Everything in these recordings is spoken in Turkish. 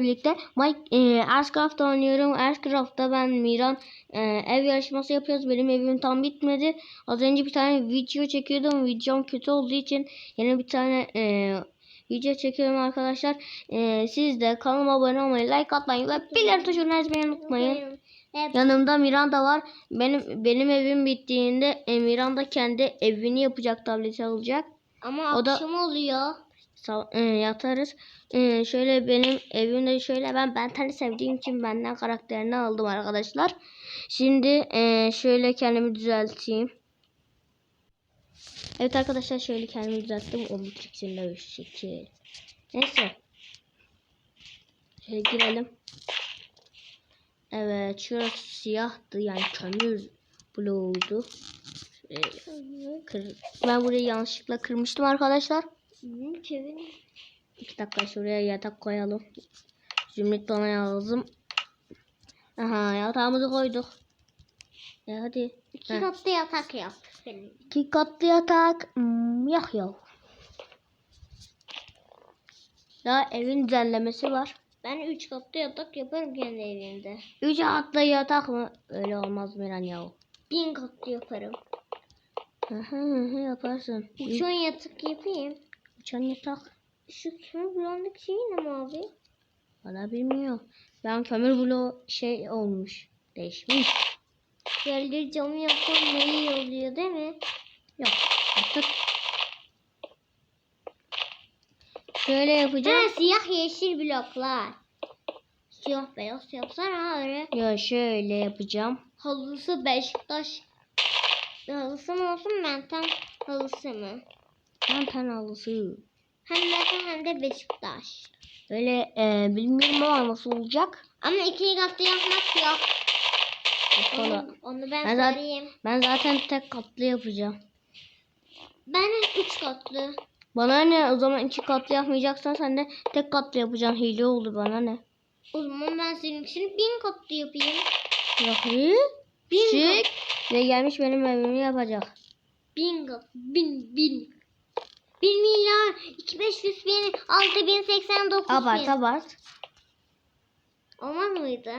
birlikte Mike e, Aircraft oynuyorum. Aircraft'ta ben Miran e, ev yarışması yapıyoruz. Benim evim tam bitmedi. Az önce bir tane video çekiyordum. Videom kötü olduğu için yeni bir tane e, video çekiyorum arkadaşlar. E, siz de kanalıma abone olmayı, like atmayı ve bildirim tuşunu açmayı unutmayın. Evet. Yanımda Miranda var. Benim benim evim bittiğinde e, Miranda kendi evini yapacak, tableti alacak. Ama O da- akşam oluyor. E, yatarız. E, şöyle benim evimde şöyle ben Benten'i sevdiğim için benden karakterini aldım arkadaşlar. Şimdi e, şöyle kendimi düzelteyim. Evet arkadaşlar şöyle kendimi düzelttim. O müthiksinde şekil. Neyse. Şöyle girelim. Evet şurası siyahtı yani kömür bloğuydu. Ben burayı yanlışlıkla kırmıştım arkadaşlar. Hı, çevirin. İki dakika şuraya yatak koyalım. Zümrüt bana lazım. Aha yatağımızı koyduk. E hadi. İki Heh. katlı yatak yap. Benim. İki katlı yatak. Hmm, yok yok. Daha evin düzenlemesi var. Ben üç katlı yatak yaparım kendi evimde. Üç katlı yatak mı? Öyle olmaz Miran yahu. Bin katlı yaparım. Hı hı hı hı, yaparsın. Uçan yatak yapayım. Uçan yatak. Şu kömür bulandık şey ne abi? Valla bilmiyorum. Ben kömür bloğu şey olmuş. Değişmiş. Yerleri camı yapsam ne iyi oluyor değil mi? Yok artık. Şöyle yapacağım. Ha siyah yeşil bloklar. Siyah beyaz yapsana öyle. Ya şöyle yapacağım. Halısı Beşiktaş. Halısı mı olsun Meltem halısı mı? Ben penalısı. Hem Meltem hem de Beşiktaş. Öyle e, bilmiyorum ama nasıl olacak? Ama iki katlı yapmak yok. Onu, onu ben, Ben zaten- söyleyeyim. Ben zaten tek katlı yapacağım. Ben üç katlı. Bana ne o zaman iki katlı yapmayacaksan sen de tek katlı yapacaksın. Hile olur bana ne? O zaman ben senin için bin katlı yapayım. İyi. Bin kat. Ve gelmiş benim evimi yapacak. Bin kat. Bin bin. Bir milyar. iki beş yüz bin. Altı bin seksen dokuz Abart abart. Olmaz mıydı?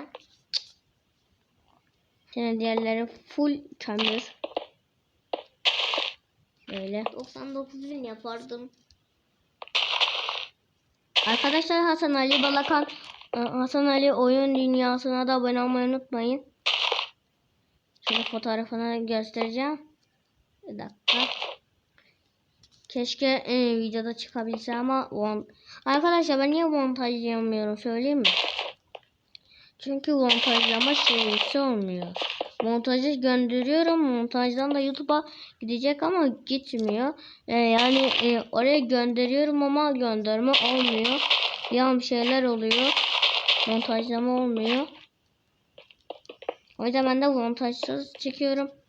Senin diğerleri full kömür. Şöyle. 99 bin yapardım. Arkadaşlar Hasan Ali Balakan e, Hasan Ali oyun dünyasına da abone olmayı unutmayın. Şöyle fotoğrafını göstereceğim. Bir dakika. Keşke e, videoda çıkabilse ama mon- Arkadaşlar ben niye montajlayamıyorum söyleyeyim mi? Çünkü montajlama şeysi olmuyor. Montajı gönderiyorum. Montajdan da YouTube'a gidecek ama gitmiyor. E, yani e, oraya gönderiyorum ama gönderme olmuyor. Yan şeyler oluyor. Montajlama olmuyor. O yüzden ben de montajsız çekiyorum.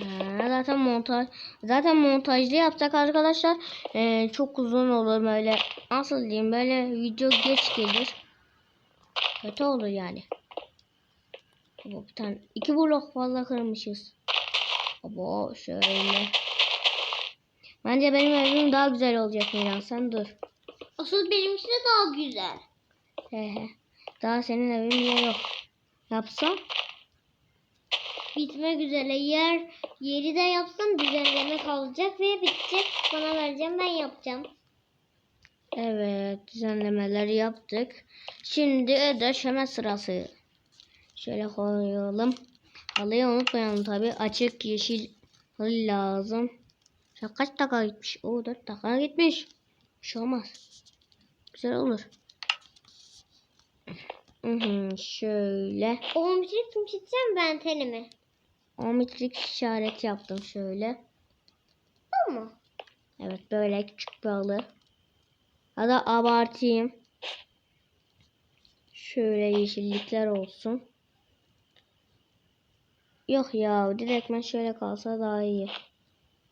Ha, zaten montaj zaten montajlı yapsak arkadaşlar. E, çok uzun olur böyle nasıl diyeyim böyle video geç gelir. Kötü olur yani. Baba bir tane iki blok fazla kırmışız. Baba şöyle. Bence benim evim daha güzel olacak Miran sen dur. Asıl benimki de daha güzel. he he. Daha senin evin bile yok? Yapsam Bitmek üzere yer yeri de yapsam düzenleme kalacak ve bitecek. Bana vereceğim ben yapacağım. Evet, düzenlemeleri yaptık. Şimdi döşeme sırası. Şöyle koyalım. Halıyı unutmayalım tabi. Açık yeşil halı lazım. Şu kaç dakika gitmiş? O 4 dakika gitmiş. Bir şey olmaz. Güzel olur. Hı hı, şöyle. O müzik kim çizeceğim ben tenimi. Ometrik işaret yaptım şöyle. Bu mu? Evet böyle küçük bir halı. Ya da abartayım. Şöyle yeşillikler olsun. Yok ya direktmen şöyle kalsa daha iyi.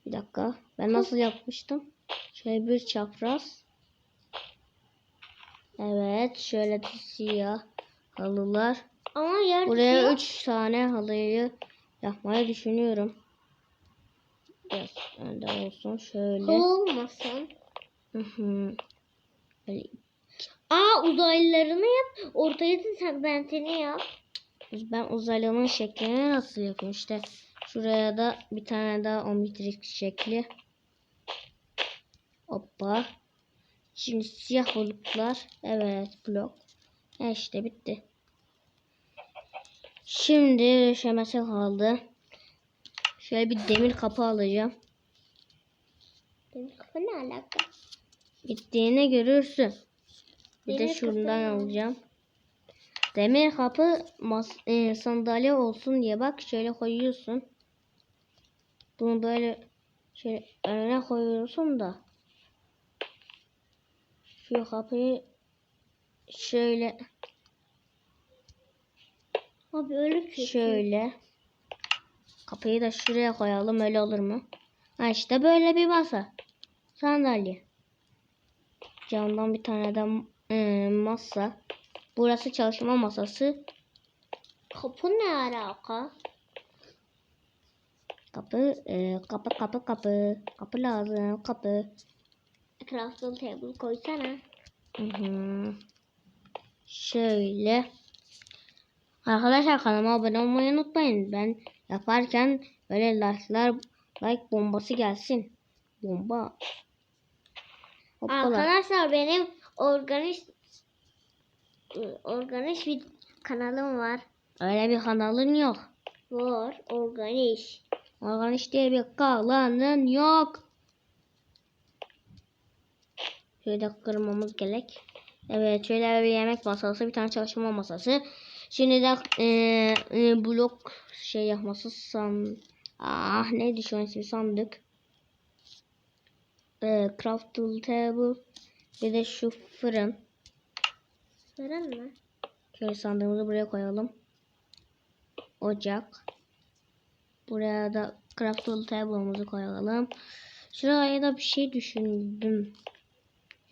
Bir dakika. Ben nasıl yapmıştım? Şöyle bir çapraz. Evet. Şöyle siyah halılar. Ama yer Buraya tutuyor. 3 tane halıyı yapmayı düşünüyorum. Biraz önde olsun. Şöyle. Olmasın. Hı hı. Böyle Aa uzaylılarını yap. Ortaya sen ben seni yap. Ben uzaylının şeklini nasıl yapayım? İşte şuraya da bir tane daha omnitrix şekli. Hoppa. Şimdi siyah bulutlar. Evet blok. E işte bitti. Şimdi döşemesi kaldı. Şöyle bir demir kapı alacağım. Benim kafa ne alaka? Bittiğini görürsün. Bir de Demir şundan kapı. alacağım. Demir kapı mas e, sandalye olsun diye bak şöyle koyuyorsun. Bunu böyle şöyle önüne koyuyorsun da şu kapıyı şöyle Abi öyle kötü. şöyle kapıyı da şuraya koyalım öyle olur mu? Ha işte böyle bir masa. Sandalye. Camdan bir tane de e, masa. Burası çalışma masası. Kapı ne alaka? Kapı, e, kapı, kapı, kapı. Kapı lazım, kapı. Crafting table koysana. Hı hı. Şöyle. Arkadaşlar kanalıma abone olmayı unutmayın. Ben yaparken böyle like'lar, like bombası gelsin. Bomba. Hoppala. Arkadaşlar benim organik organik bir kanalım var. Öyle bir kanalın yok. Var. Organik. Organik diye bir kanalın yok. Şöyle kırmamız gerek. Evet şöyle bir yemek masası, bir tane çalışma masası. Şimdi de e, e, blok şey yapması san... Ah neydi şu an ismi sandık. E, craftable table. Bir de şu fırın. Fırın mı? Şöyle sandığımızı buraya koyalım. Ocak. Buraya da craftable table'ımızı koyalım. Şuraya da bir şey düşündüm.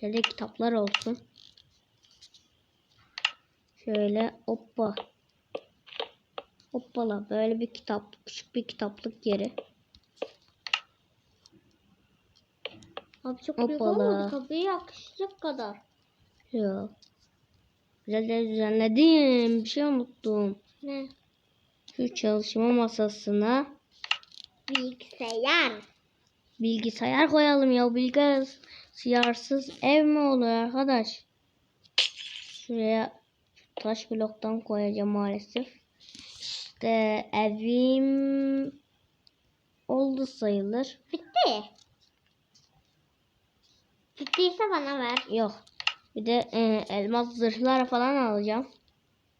Şöyle kitaplar olsun. Şöyle hoppa. Hoppala böyle bir kitap, küçük bir kitaplık yeri. Abi çok büyük Hoppala. olmadı. Kapıya yakışacak kadar. Yok. Güzel de düzenledim. Bir şey unuttum. Ne? Şu çalışma masasına Bilgisayar. Bilgisayar koyalım ya. Bilgisayarsız ev mi olur arkadaş? Şuraya taş bloktan koyacağım maalesef. İşte evim oldu sayılır. Bitti. Bittiyse bana ver. Yok. Bir de e, elmas zırhlar falan alacağım.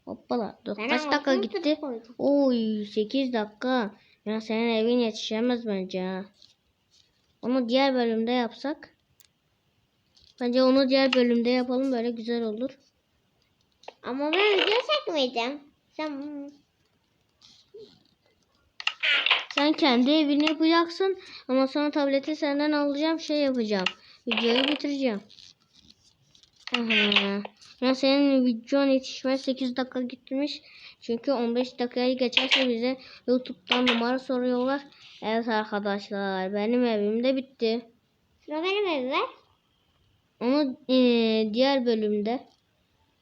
Hoppala. Dur, kaç dakika gitti? Oy 8 dakika. Ya senin evin yetişemez bence ha. Onu diğer bölümde yapsak. Bence onu diğer bölümde yapalım böyle güzel olur. Ama ben video çekmeyeceğim. Sen Sen kendi evini yapacaksın ama sonra tableti senden alacağım şey yapacağım. Videoyu bitireceğim. Aha. Ya senin videon yetişmez 8 dakika gitmiş. Çünkü 15 dakikayı geçerse bize YouTube'dan numara soruyorlar. Evet arkadaşlar benim evim de bitti. sıra benim evime. Onu eee, diğer bölümde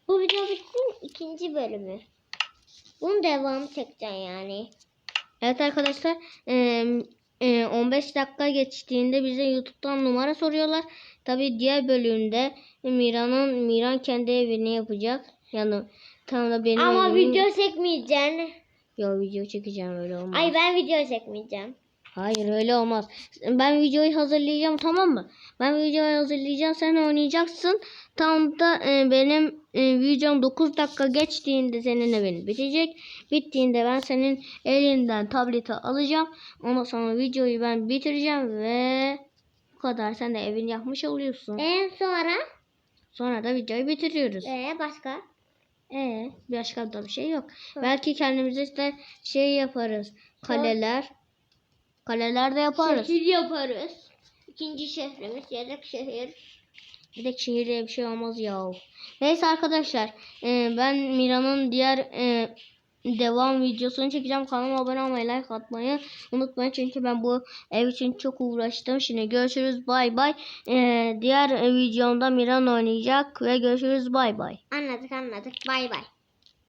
Bu video bitsin ikinci bölümü. Bunun devamı çekeceğim yani. Evet arkadaşlar eee, eee, 15 dakika geçtiğinde bize YouTube'dan numara soruyorlar. Tabi diğer bölümde Miran'ın Miran kendi evini yapacak. Yani tam da benim Ama evimin- video çekmeyeceğim. Yo video çekeceğim öyle olmaz. Ay ben video çekmeyeceğim. Hayır öyle olmaz. Ben videoyu hazırlayacağım tamam mı? Ben videoyu hazırlayacağım sen oynayacaksın. Tam da e, benim e, videom 9 dakika geçtiğinde senin evin bitecek. Bittiğinde ben senin elinden tableti alacağım. Ondan sonra videoyu ben bitireceğim ve bu kadar. Sen de evin yapmış oluyorsun. En sonra Sonra da videoyu bitiriyoruz. ee, başka? Ee, başka da bir şey yok. Belki kendimize işte şey yaparız. Kaleler. Kaleler de yaparız. Şehir yaparız. İkinci şehrimiz yedek şehir. Bir de şehir diye bir şey olmaz ya. Neyse arkadaşlar. e, ben Mira'nın diğer e, devam videosunu çekeceğim. Kanalıma abone olmayı, like atmayı unutmayın. Çünkü ben bu ev için çok uğraştım. Şimdi görüşürüz. Bay bay. Ee, diğer videomda Miran oynayacak ve görüşürüz. Bay bay. Anladık anladık. Bay bay.